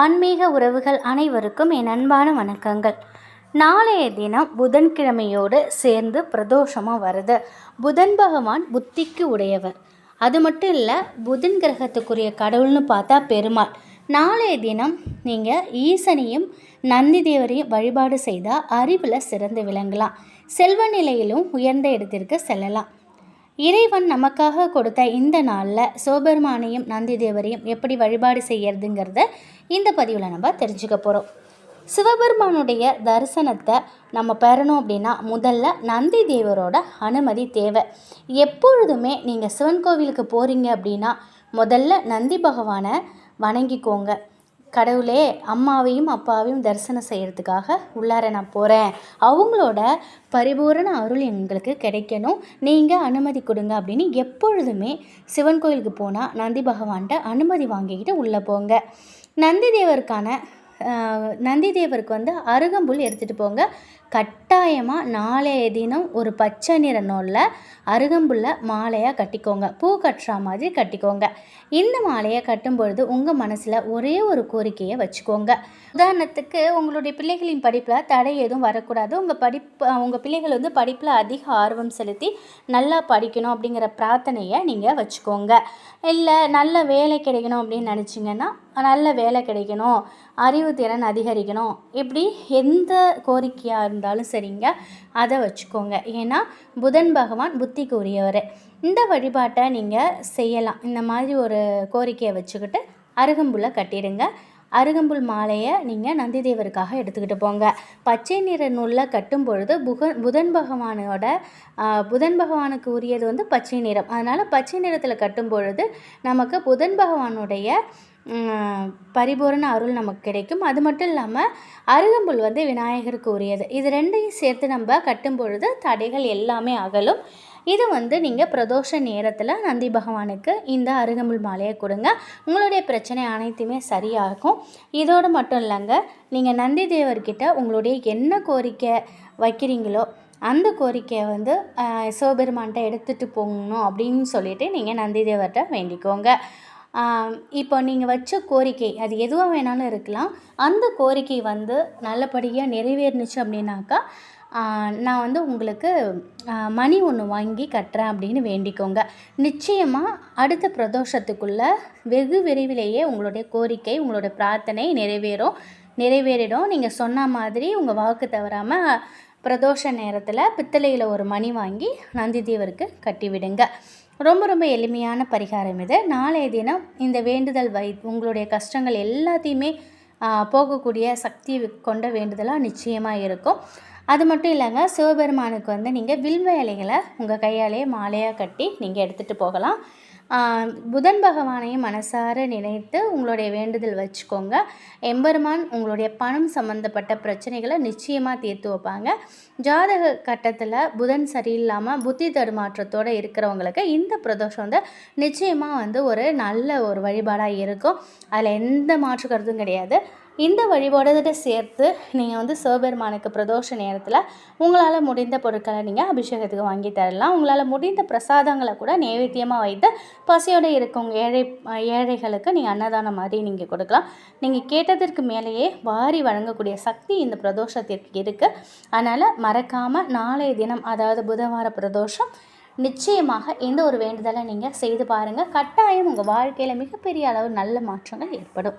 ஆன்மீக உறவுகள் அனைவருக்கும் என் அன்பான வணக்கங்கள். நாளைய தினம் புதன்கிழமையோடு சேர்ந்து பிரதோஷமாக வருது. புதன் பகவான் புத்திக்கு உடையவர். அது மட்டும் இல்லை புதன் கிரகத்துக்குரிய கடவுள்னு பார்த்தா பெருமாள். நாளைய தினம் நீங்கள் ஈசனையும் நந்தி தேவரையும் வழிபாடு செய்தால் அறிவில் சிறந்து விளங்கலாம். செல்வ நிலையிலும் உயர்ந்த இடத்திற்கு செல்லலாம். இறைவன் நமக்காக கொடுத்த இந்த நாளில் சிவபெருமானையும் நந்தி தேவரையும் எப்படி வழிபாடு செய்யறதுங்கிறத இந்த பதிவில் நம்ம தெரிஞ்சுக்க போகிறோம் சிவபெருமானுடைய தரிசனத்தை நம்ம பெறணும் அப்படின்னா முதல்ல நந்தி தேவரோட அனுமதி தேவை. எப்பொழுதுமே நீங்கள் சிவன் கோவிலுக்கு போகிறீங்க அப்படின்னா முதல்ல நந்தி பகவானை வணங்கிக்கோங்க. கடவுளே அம்மாவையும் அப்பாவையும் தரிசனம் செய்கிறதுக்காக உள்ளார நான் போகிறேன் அவங்களோட பரிபூரண அருள் எங்களுக்கு கிடைக்கணும். நீங்கள் அனுமதி கொடுங்க அப்படின்னு எப்பொழுதுமே சிவன் கோயிலுக்கு போனால் நந்தி பகவான்கிட்ட அனுமதி வாங்கிக்கிட்டு உள்ளே போங்க. நந்தி தேவருக்கான நந்தி தேவருக்கு வந்து அருகம்புல் எடுத்துகிட்டு போங்க. கட்டாயமாக நாளைய தினம் ஒரு பச்சை நிற நூலில் அருகம்புள்ள மாலையாக கட்டிக்கோங்க. பூ கட்டுற மாதிரி கட்டிக்கோங்க. இந்த மாலையை கட்டும் பொழுது உங்கள் மனசில் ஒரே ஒரு கோரிக்கையை வச்சுக்கோங்க. உதாரணத்துக்கு உங்களுடைய பிள்ளைகளின் படிப்பில் தடை எதுவும் வரக்கூடாது. உங்கள் படிப்பு உங்கள் பிள்ளைகள் வந்து படிப்பில் அதிக ஆர்வம் செலுத்தி நல்லா படிக்கணும் அப்படிங்கிற பிரார்த்தனையை நீங்கள் வச்சுக்கோங்க. இல்லை நல்ல வேலை கிடைக்கணும் அப்படின்னு நினச்சிங்கன்னா நல்ல வேலை கிடைக்கணும் அறிவு திறன் அதிகரிக்கணும். இப்படி எந்த கோரிக்கையாக இருந்தாலும் இருந்தாலும் சரிங்க. அதை வச்சுக்கோங்க. ஏன்னா புதன் பகவான் புத்திக்கு உரியவர் இந்த வழிபாட்டை நீங்கள் செய்யலாம். இந்த மாதிரி ஒரு கோரிக்கையை வச்சுக்கிட்டு அருகம்புல்லை கட்டிடுங்க. அருகம்புல் மாலையை நீங்கள் நந்தி தேவருக்காக எடுத்துக்கிட்டு போங்க. பச்சை நிற நூலில் கட்டும் பொழுது புக புதன் பகவானோட புதன் பகவானுக்கு உரியது வந்து பச்சை நிறம். அதனால் பச்சை நிறத்தில் கட்டும் பொழுது நமக்கு புதன் பகவானுடைய பரிபூரண அருள் நமக்கு கிடைக்கும். அது மட்டும் இல்லாமல் அருகம்புல் வந்து விநாயகருக்கு உரியது. இது ரெண்டையும் சேர்த்து நம்ம கட்டும் பொழுது தடைகள் எல்லாமே அகலும். இது வந்து நீங்கள் பிரதோஷ நேரத்தில் நந்தி பகவானுக்கு இந்த அருகம்புல் மாலையை கொடுங்க. உங்களுடைய பிரச்சனை அனைத்துமே சரியாகும். இதோடு மட்டும் இல்லைங்க நீங்கள் நந்தி தேவர்கிட்ட உங்களுடைய என்ன கோரிக்கை வைக்கிறீங்களோ அந்த கோரிக்கையை வந்து சிவபெருமான்கிட்ட எடுத்துகிட்டு போகணும் அப்படின்னு சொல்லிவிட்டு நீங்கள் நந்தி தேவர்கிட்ட வேண்டிக்கோங்க. இப்போ நீங்கள் வச்ச கோரிக்கை அது எதுவாக வேணாலும் இருக்கலாம். அந்த கோரிக்கை வந்து நல்லபடியாக நிறைவேறுனுச்சு அப்படின்னாக்கா நான் வந்து உங்களுக்கு மணி ஒன்று வாங்கி கட்டுறேன் அப்படின்னு வேண்டிக்கோங்க. நிச்சயமாக அடுத்த பிரதோஷத்துக்குள்ளே வெகு விரைவிலேயே உங்களுடைய கோரிக்கை உங்களுடைய பிரார்த்தனை நிறைவேறும் நிறைவேறிடும். நீங்கள் சொன்ன மாதிரி உங்கள் வாக்கு தவறாமல் பிரதோஷ நேரத்தில் பித்தளையில் ஒரு மணி வாங்கி நந்தி தேவருக்கு கட்டிவிடுங்க. ரொம்ப ரொம்ப எளிமையான பரிகாரம் இது. நாளைய தினம் இந்த வேண்டுதல் வை உங்களுடைய கஷ்டங்கள் எல்லாத்தையுமே போகக்கூடிய சக்தி கொண்ட வேண்டுதலாக நிச்சயமாக இருக்கும். அது மட்டும் இல்லைங்க சிவபெருமானுக்கு வந்து நீங்கள் வில்வ இலைகளை உங்கள் கையாலேயே மாலையாக கட்டி நீங்கள் எடுத்துகிட்டு போகலாம். புதன் பகவானையும் மனசார நினைத்து உங்களுடைய வேண்டுதல் வச்சுக்கோங்க. எம்பெருமான் உங்களுடைய பணம் சம்மந்தப்பட்ட பிரச்சனைகளை நிச்சயமாக தீர்த்து வைப்பாங்க. ஜாதக கட்டத்தில் புதன் சரியில்லாமல் புத்தி தடுமாற்றத்தோடு இருக்கிறவங்களுக்கு இந்த பிரதோஷம் வந்து நிச்சயமாக வந்து ஒரு நல்ல ஒரு வழிபாடாக இருக்கும். அதில் எந்த மாற்று கருத்தும் கிடையாது. இந்த வழிபாடோட சேர்த்து நீங்கள் வந்து சிவபெருமானுக்கு பிரதோஷ நேரத்தில் உங்களால் முடிந்த பொருட்களை நீங்கள் அபிஷேகத்துக்கு வாங்கி தரலாம். உங்களால் முடிந்த பிரசாதங்களை கூட நைவேத்தியமாக வைத்து பசியோடு இருக்கவங்க ஏழை ஏழைகளுக்கு நீங்கள் அன்னதானம் மாதிரி நீங்கள் கொடுக்கலாம். நீங்கள் கேட்டதற்கு மேலேயே வாரி வழங்கக்கூடிய சக்தி இந்த பிரதோஷத்திற்கு இருக்குது அதனால் மறக்காமல் நாளைய தினம் அதாவது புதவார பிரதோஷம் நிச்சயமாக இந்த ஒரு வேண்டுதலை நீங்கள் செய்து பாருங்கள் கட்டாயம் உங்கள் வாழ்க்கையில் மிகப்பெரிய அளவு நல்ல மாற்றங்கள் ஏற்படும்.